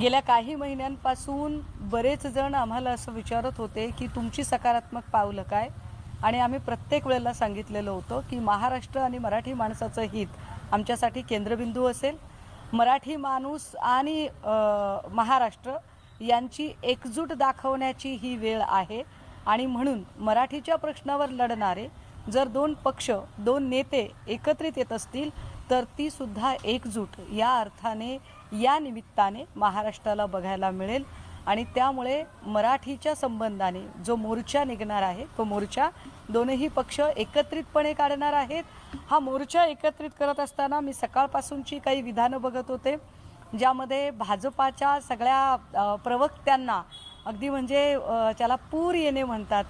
गेल्या काही महिन्यांपासून बरेच जण आम्हाला असं विचारत होते की तुमची सकारात्मक पावलं काय? आणि आम्ही प्रत्येक वेळेला सांगितलेलं होतं की महाराष्ट्र आणि मराठी माणसाचं हित आमच्यासाठी केंद्रबिंदू असेल. मराठी माणूस आणि महाराष्ट्र यांची एकजूट दाखवण्याची ही वेळ आहे. आणि म्हणून मराठीच्या प्रश्नावर लढणारे जर दोन पक्ष दोन नेते एकत्रित येत असतील तर ती सुद्धा एकजूट. या अर्थाने या निमित्ताने महाराष्ट्राला बघायला मिळेल. आणि त्यामुळे मराठीच्या संबंधाने जो मोर्चा निघणार आहे तो मोर्चा दोनही पक्ष एकत्रितपणे काढणार आहेत. हा मोर्चा एकत्रित करत असताना मी सकाळपासूनची काही विधानं बघत होते ज्यामध्ये भाजपाच्या सगळ्या प्रवक्त्यांना अगदी म्हणजे त्याला पूर येणे म्हणतात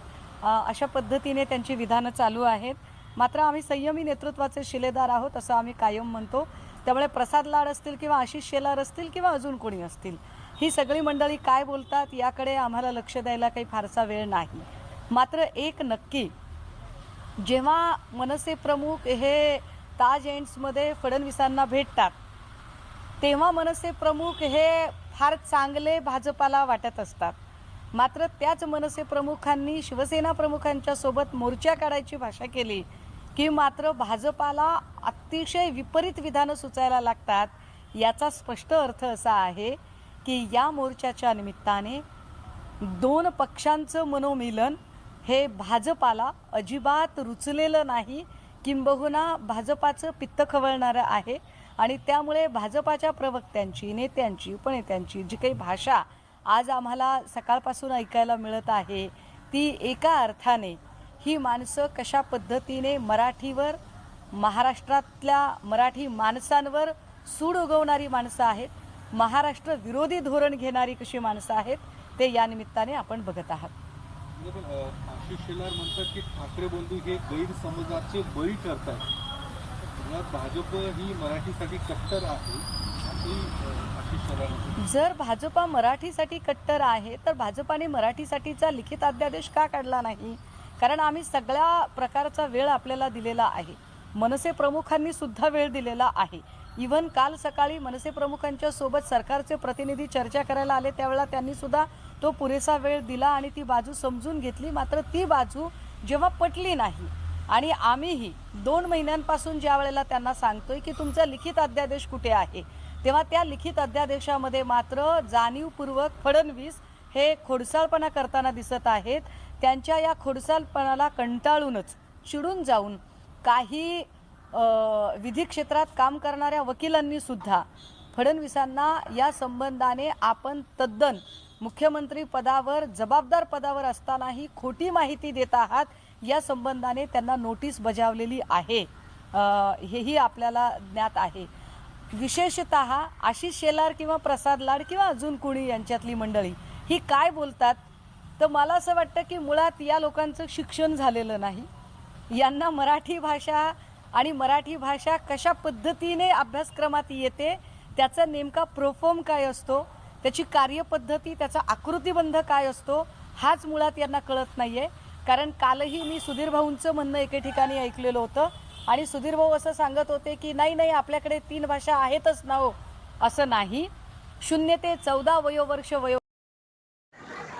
अशा पद्धतीने त्यांची विधानं चालू आहेत. मात्र आम्ही संयमी नेतृत्वाचे शिलेदार आहोत असं आम्ही कायम म्हणतो. त्यामुळे प्रसाद लाड असतील किंवा आशिष शेलार असतील किंवा अजून कोणी असतील ही सगळी मंडळी काय बोलतात याकडे आम्हाला लक्ष द्यायला काही फारसा वेळ नाही. मात्र एक नक्की जेव्हा मनसे प्रमुख हे ताज एंड्समध्ये फडणवीसांना भेटतात तेव्हा मनसे प्रमुख हे फार चांगले भाजपाला वाटत असतात. मात्र त्याच मनसे प्रमुखांनी शिवसेना प्रमुखांच्या सोबत मोर्चा काढायची भाषा केली की मात्र भाजपाला अतिशय विपरीत विधानं सुचायला लागतात याचा स्पष्ट अर्थ असा आहे की या मोर्चाच्या निमित्ताने दोन पक्षांचं मनोमिलन हे भाजपाला अजिबात रुचलेलं नाही. किंबहुना भाजपाचं पित्त खवळणारं आहे आणि त्यामुळे भाजपाच्या प्रवक्त्यांची नेत्यांची उपनेत्यांची जी काही भाषा आज आम्हाला सकाळपासून ऐकायला मिळत आहे ती एका अर्थाने ही माणसं कशा पद्धतीने मराठीवर महाराष्ट्रातल्या मराठी माणसांवर सूड उगवणारी माणसं आहेत महाराष्ट्र विरोधी धोरण घेणारी कशी माणसं आहेत ते या निमित्ताने आपण बघत आहात. आशिष शेलार म्हणतात की ठाकरे बंधू हे गैरसमजाचे बळी ठरतात. मुळात भाजप ही मराठीसाठी कट्टर आहे जर भाजपा मराठीसाठी कट्टर आहे तर भाजपाने मराठीसाठीचा लिखित अध्यादेश का काढला नाही? कारण आम्ही सगळ्या प्रकारचा वेळ आपल्याला दिलेला आहे. मनसे प्रमुखांनी सुद्धा वेळ दिलेला आहे. इव्हन काल सकाळी मनसे प्रमुखांच्या सोबत सरकारचे प्रतिनिधी चर्चा करायला आले त्यावेळेला त्यांनी सुद्धा तो पुरेसा वेळ दिला आणि ती बाजू समजून घेतली. मात्र ती बाजू जेव्हा पटली नाही आणि आम्हीही दोन महिन्यांपासून ज्या वेळेला त्यांना सांगतोय की तुमचा लिखित अध्यादेश कुठे आहे तेव्हा त्या लिखित अध्यादेशामध्ये मात्र जाणीवपूर्वक फडणवीस हे खोडसाळपणा करताना दिसत आहेत. त्यांच्या या खोडसाळपणाला कंटाळूनच चिडून जाऊन काही विधी क्षेत्रात काम करणाऱ्या वकिलांनी सुद्धा फडणवीसांना या संबंधाने आपण तद्दन मुख्यमंत्री पदावर जबाबदार पदावर असतानाही खोटी माहिती देत आहात या संबंधाने त्यांना नोटीस बजावलेली आहे. हेही आपल्याला ज्ञात आहे. विशेषत आशिष शेलार किंवा प्रसाद लाड किंवा अजून कुणी यांच्यातली मंडळी ही काय बोलतात? तर मला असं वाटतं की मुळात या लोकांचं शिक्षण झालेलं नाही. यांना मराठी भाषा आणि मराठी भाषा कशा पद्धतीने अभ्यासक्रमात येते त्याचा नेमका प्रोफॉर्म काय असतो त्याची कार्यपद्धती त्याचा आकृतीबंध काय असतो हाच मुळात यांना कळत नाही आहे कारण कालही मी सुधीर भाऊंचं म्हणणं एके ठिकाणी ऐकलेलं होतं आणि सुधीर भाऊ असं सांगत होते की नाही नाही आपल्याकडे तीन भाषा आहेतच ना हो असं नाही. शून्य ते चौदा वयोवर्ष वयो